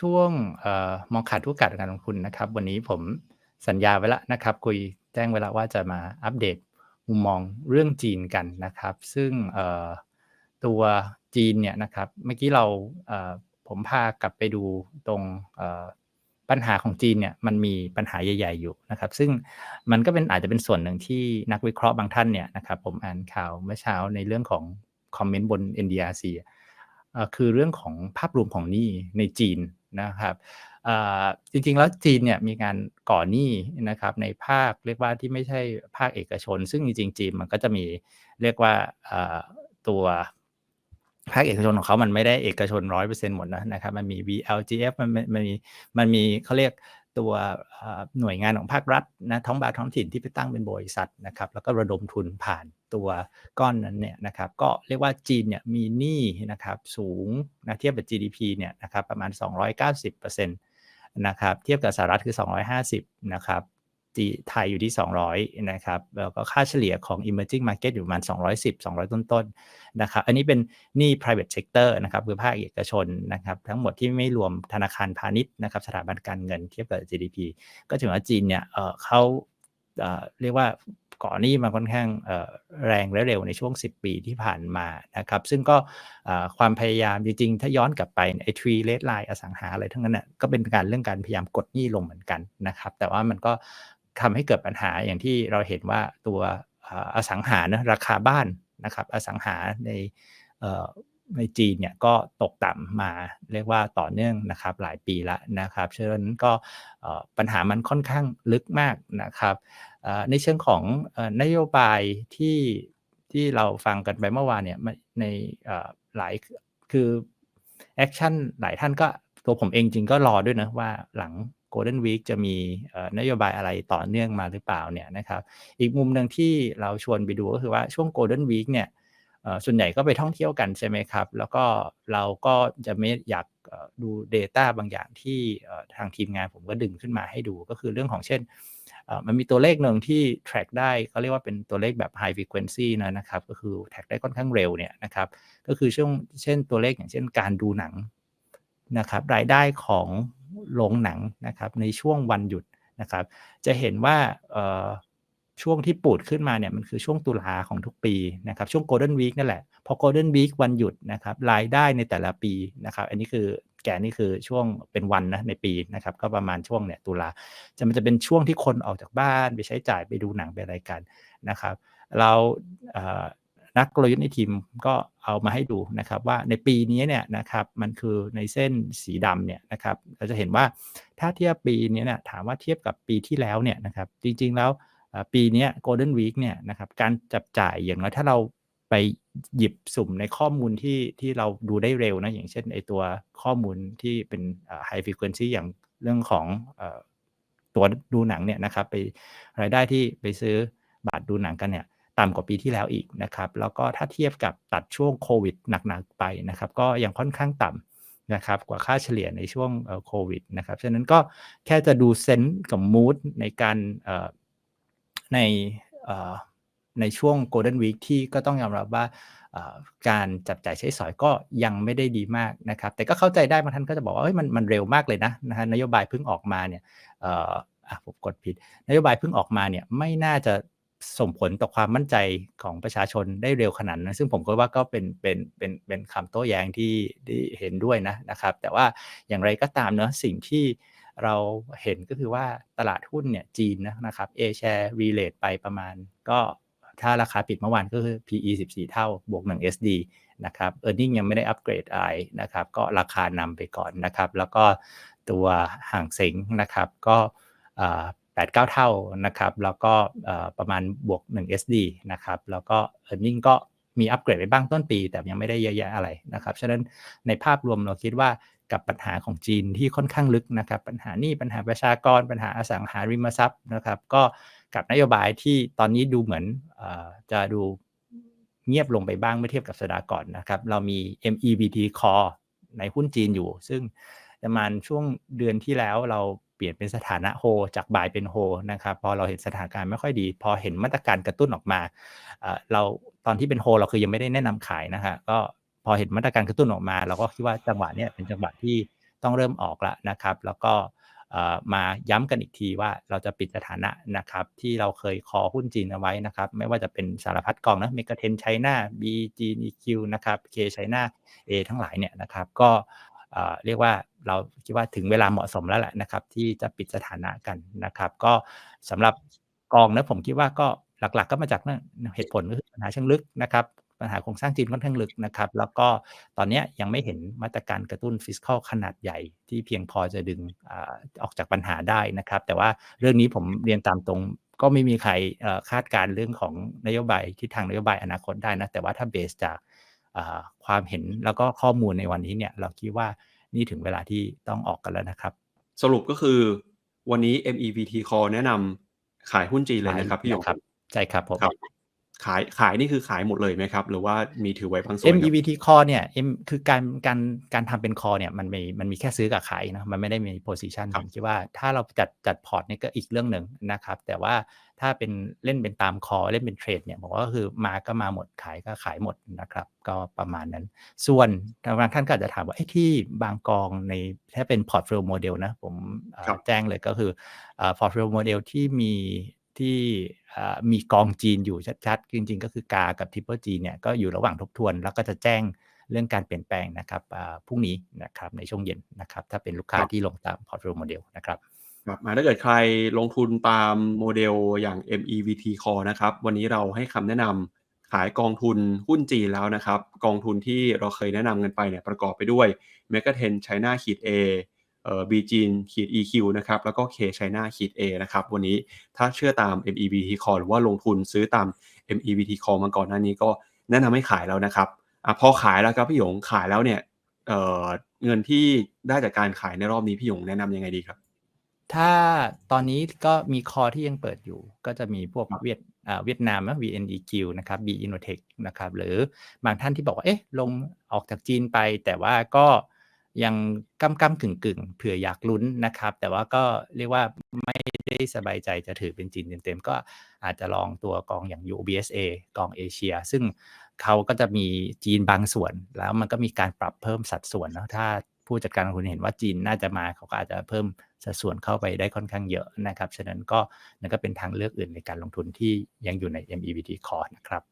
ช่วงอมองขาดโอกาสการลงทุนนะครับ วันนี้ผมสัญญาไว้แล้วนะครับ คุยแจ้งไว้แล้วว่าจะมาอัปเดตมุมมองเรื่องจีนกันนะครับ ซึ่งตัวจีนเนี่ยนะครับ เมื่อกี้เราผมพากลับไปดูตรงปัญหาของจีนเนี่ยมันมีปัญหาใหญ่ ๆ อยู่นะครับ ซึ่งมันก็เป็นอาจจะเป็นส่วนหนึ่งที่นักวิเคราะห์บางท่านเนี่ยนะครับ ผมอ่านข่าวเมื่อเช้าในเรื่องของคอมเมนต์บน NDRC อ่อคือเรื่องของภาพรวมของหนี้ในจีน นะครับจริงๆแล้วจีนเนี่ยมีการก่อหนี้นะครับในภาคเรียกว่าที่ไม่ใช่ภาคเอกชน ซึ่งจริงๆจีนมันก็จะมีเรียกว่าตัวภาคเอกชนของเขามันไม่ได้เอกชนร้อยเปอร์เซ็นต์หมดนะนะครับ มันมี VLGF มันมันมันมีมันมีเขาเรียก ตัวหน่วยงานของภาครัฐนะท้องบาท้องถิ่นที่ไปตั้งเป็นบริษัทนะครับแล้วก็ระดมทุนผ่านตัวก้อนนั้นเนี่ยนะครับก็เรียกว่าจีนเนี่ยมีหนี้นะครับสูงนะเทียบกับ GDP เนี่ยนะครับประมาณ 290%นะครับเทียบกับสหรัฐคือ 250นะครับ จีไทยอยู่ที่ 200 นะครับ แล้วก็ค่าเฉลี่ยของ emerging market อยู่ประมาณ 210 200 ต้นๆ นะครับ อันนี้เป็นหนี้ private sector นะครับคือภาคเอกชนนะครับ ทั้งหมดที่ไม่รวมธนาคารพาณิชย์นะครับสถาบันการเงินเทียบกับ GDP ก็ถือว่าจีนเนี่ยเขาเรียกว่าก่อหนี้มาค่อนข้างแรงและเร็วในช่วง 10 ปีที่ผ่านมานะครับ ซึ่งก็ความพยายามจริง ๆ ถ้าย้อนกลับไปไอ้ Tree Red Line อสังหาอะไรทั้งนั้นน่ะก็เป็นการเรื่องการพยายามกดหนี้ลงเหมือนกันนะครับ แต่ว่ามันก็ ทำให้เกิดปัญหาอย่างที่เราเห็นว่าตัวอสังหานะราคาบ้านนะครับ อสังหาในในจีนเนี่ยก็ตกต่ำมาเรียกว่าต่อเนื่องนะครับหลายปีแล้วนะครับฉะนั้นก็ปัญหามันค่อนข้างลึกมากนะครับในเชิงของนโยบายที่ที่เราฟังกันไปเมื่อวานเนี่ยในหลายคือแอคชั่นหลายท่านก็ตัวผมเองจริงก็รอด้วยนะว่าหลัง Golden Week จะมีนโยบายอะไรต่อเนื่องมาหรือเปล่าเนี่ยนะครับอีกมุมหนึ่งที่เราชวนไปดูก็คือว่าช่วง Golden Week เนี่ยส่วนใหญ่ก็ไปท่องเที่ยวกันใช่ไหมครับ แล้วก็เราก็จะไม่อยากดู data บางอย่างที่ทางทีมงานผมก็ดึงขึ้นมาให้ดูก็คือเรื่องของเช่น มันมีตัวเลขหนึ่งที่ track ได้เขาเรียกว่าเป็นตัวเลขแบบ high frequency นะนะครับ ก็คือ track ได้ค่อนข้างเร็วเนี่ยนะครับ ก็คือช่วงเช่นตัวเลขอย่างเช่นการดูหนังนะครับรายได้ของ โรงหนังนะครับในช่วงวันหยุดนะครับ จะเห็นว่าช่วงที่ปูดขึ้นมาเนี่ยมันคือช่วงตุลาของทุกปีนะครับช่วง Golden Week นั่นแหละ พอ Golden Week วันหยุดนะครับรายได้ในแต่ละปีนะครับ อันนี้คือแกนนี่คือช่วงเป็นวันนะในปีนะครับก็ประมาณช่วงเนี่ยตุลาจะมันจะเป็นช่วงที่คนออกจากบ้านไปใช้จ่ายไปดูหนังไปอะไรกันนะครับ เราเนักกลยุทธ์ในทีมก็เอามาให้ดูนะครับว่าในปีนี้เนี่ยนะครับมันคือในเส้นสีดำเนี่ยนะครับเราจะเห็นว่าถ้าเทียบปีนี้เนี่ยถามว่าเทียบกับปีที่แล้วเนี่ยนะครับจริงๆแล้วปีนี้ Golden Week เนี่ยนะครับการจับจ่ายอย่างน้อยถ้าเราไปหยิบสุ่มในข้อมูลที่ที่เราดูได้เร็วนะอย่างเช่นไอตัวข้อมูลที่เป็น high frequency อย่างเรื่องของตัวดูหนังเนี่ยนะครับไปรายได้ที่ไปซื้อบัตรดูหนังกันเนี่ย ต่ำกว่าปีที่แล้วอีกนะครับ แล้วก็ถ้าเทียบกับตัดช่วงโควิดหนักๆไปนะครับ ก็ยังค่อนข้างต่ำนะครับ กว่าค่าเฉลี่ยในช่วงโควิดนะครับ ฉะนั้นก็แค่จะดูเซนส์กับมูดในการในในช่วง Golden Week ที่ก็ต้องยอมรับว่าการจับจ่ายใช้สอยก็ยังไม่ได้ดีมากนะครับ แต่ก็เข้าใจได้บางท่านก็จะบอกว่าเฮ้ยมันมันเร็วมากเลยนะนะฮะนโยบายเพิ่งออกมาเนี่ยอ่ออะผมกดผิด นโยบายเพิ่งออกมาเนี่ยไม่น่าจะ ส่งผลต่อความมั่นใจของประชาชนได้เร็วขนาดนั้นซึ่งผมก็ว่าก็เป็นเป็นเป็นเป็นคำโต้แย้งที่ที่เห็นด้วยนะนะครับ แต่ว่าอย่างไรก็ตามเนอะสิ่งที่เราเห็นก็คือว่าตลาดหุ้นเนี่ยจีนนะครับ A share relate ไปประมาณ ก็ถ้าราคาปิดเมื่อวานก็คือ PE 14 เท่าบวก 1 SD นะครับ e a r n i n g ยังไม่ได้อัปเกรดอะไรนะครับ ก็ราคานำไปก่อนนะครับ แล้วก็ตัวห่างเซ็งนะครับ ก็อ่า 8 9 เท่านะครับแล้วก็ประมาณบวก 1 SD นะครับแล้วก็ e a r n i n g ก็มีอัปเกรดไปบ้างต้นปี แต่ยังไม่ได้เยอะแยะอะไรนะครับฉะนั้นในภาพรวมเราคิดว่ากับปัญหาของจีนที่ค่อนข้างลึกนะครับปัญหานี้ปัญหาประชากร ปัญหาอสังหาริมทรัพย์นะครับ ก็กับนโยบายที่ตอนนี้ดูเหมือนอจะดูเงียบลงไปบ้างเมื่อเทียบกับสัปดาห์ก่อนนะครับ เรามี MEBT Core ในหุ้นจีนอยู่ ซึ่งประมาณช่วงเดือนที่แล้วเรา ปลี่ยนเป็นสถานะโฮจากบายเป็นโฮนะครับพอเราเห็นสถานการณ์ไม่ค่อยดี พอเห็นมาตรการกระตุ้นออกมาเราตอนที่เป็นโฮเราคือยังไม่ได้แนะนำขายนะฮะก็พอเห็นมาตรการกระตุ้นออกมา เราก็คิดว่าจังหวะนี้เป็นจังหวะที่ต้องเริ่มออกแล้วนะครับ แล้วก็มาย้ำกันอีกทีว่าเราจะปิดสถานะนะครับที่เราเคยคอหุ้นจีนเอาไว้นะครับ ไม่ว่าจะเป็นสารพัดกองนะเมกะเทนไชน่า B G E Q นะครับ K ไชน่า A ทั้งหลายเนี่ยนะครับ ก็ เรียกว่าเราคิดว่าถึงเวลาเหมาะสมแล้วแหละนะครับ ที่จะปิดสถานะกันนะครับ ก็สำหรับกองนะผมคิดว่าก็หลัก ๆ ก็มาจากเหตุผลก็คือปัญหาเชิงลึกนะครับปัญหาโครงสร้างจีนค่อนข้างลึกนะครับ แล้วก็ตอนนี้ยังไม่เห็นมาตรการกระตุ้นฟิส c a l ขนาดใหญ่ที่เพียงพอจะดึงอออกจากปัญหาได้นะครับ แต่ว่าเรื่องนี้ผมเรียนตามตรง ก็ไม่มีใครคาดการณ์เรื่องของนโยบายทิศทางนโยบายอนาคตได้นะ แต่ว่าถ้าเบสจาก ความเห็นแล้วก็ข้อมูลในวันนี้เนี่ยเราคิดว่านี่ถึงเวลาที่ต้องออกกันแล้วนะครับ สรุปก็คือวันนี้ MEVT Call แนะนำขายหุ้นจีนเลยนะครับพี่หยงครับ ใช่ครับผมครับ ขายขายนี่คือขายหมดเลยไหมครับ หรือว่ามีถือไว้บางส่วนครับ MEVT Core เนี่ย M คือการการการทำเป็น Core เนี่ยมันมีมันมีแค่ซื้อกับขายนะมันไม่ได้มี position ครัผบมคิดว่าถ้าเราจัดจัดพอร์ตเนี่ยก็อีกเรื่องหนึ่งนะครับ แต่ว่าถ้าเป็นเล่นเป็นตาม Core เล่นเป็นเทรดเนี่ยผมว่าก็คือมาก็มาหมดขายก็ขายหมดนะครับ ก็ประมาณนั้น ส่วนบางท่านก็อาจจะถามว่าไอ้ที่บางกองในถ้าเป็น portfolio model นะผมเอ่อครับแจ้งเลยก็คือเอ่อ portfolio model ที่มี ที่เอ่อมีกองจีนอยู่ชัดๆจริงๆ ก็คือกากับ Triple G เนี่ยก็อยู่ระหว่างทบทวน แล้วก็จะแจ้งเรื่องการเปลี่ยนแปลงนะครับอ่าพรุ่งนี้นะครับในช่วงเย็นนะครับถ้าเป็นลูกค้าครับที่ลงตาม portfolio model นะครับครับอ่าถ้าเกิดใครลงทุนตามโมเดลอย่าง MEVT Core นะครับ วันนี้เราให้คำแนะนำขายกองทุนหุ้นจีนแล้วนะครับ กองทุนที่เราเคยแนะนำกันไปเนี่ยประกอบไปด้วย m e g a t e n China ขีด A เอ่อ B จีนขีด EQ นะครับ แล้วก็ K China ขีด A นะครับ วันนี้ถ้าเชื่อตาม MEVT Core หรือว่าลงทุนซื้อตาม MEVT Core มาก่อนหน้านี้ก็แนะนำให้ขายแล้วนะครับอะพอขายแล้วครับพี่หยงขายแล้วเนี่ยเอ่อเงินที่ได้จากการขายในรอบนี้พี่หยงแนะนำยังไงดีครับ ถ้าตอนนี้ก็มีคอที่ยังเปิดอยู่ ก็จะมีพวกครับเวียดอ่าเวียดนามนะ VNEQ นะครับ B Innotech นะครับ หรือบางท่านที่บอกว่า เอ๊ะ ลงออกจากจีนไป แต่ว่าก็ ยังก้ำก้ำกึ่งกึ่งเผื่ออยากลุ้นนะครับ แต่ว่าก็เรียกว่าไม่ได้สบายใจจะถือเป็นจีนเต็มๆก็อาจจะลองตัวกองอย่าง UBSA กองเอเชีย ซึ่งเขาก็จะมีจีนบางส่วน แล้วมันก็มีการปรับเพิ่มสัดส่วนนะถ้าผู้จัดการลงทุนเห็นว่าจีนน่าจะมาเขาก็อาจจะเพิ่มสัดส่วนเข้าไปได้ค่อนข้างเยอะนะครับ ฉะนั้นก็นั่นก็เป็นทางเลือกอื่นในการลงทุนที่ยังอยู่ใน MEVT Core นะครับ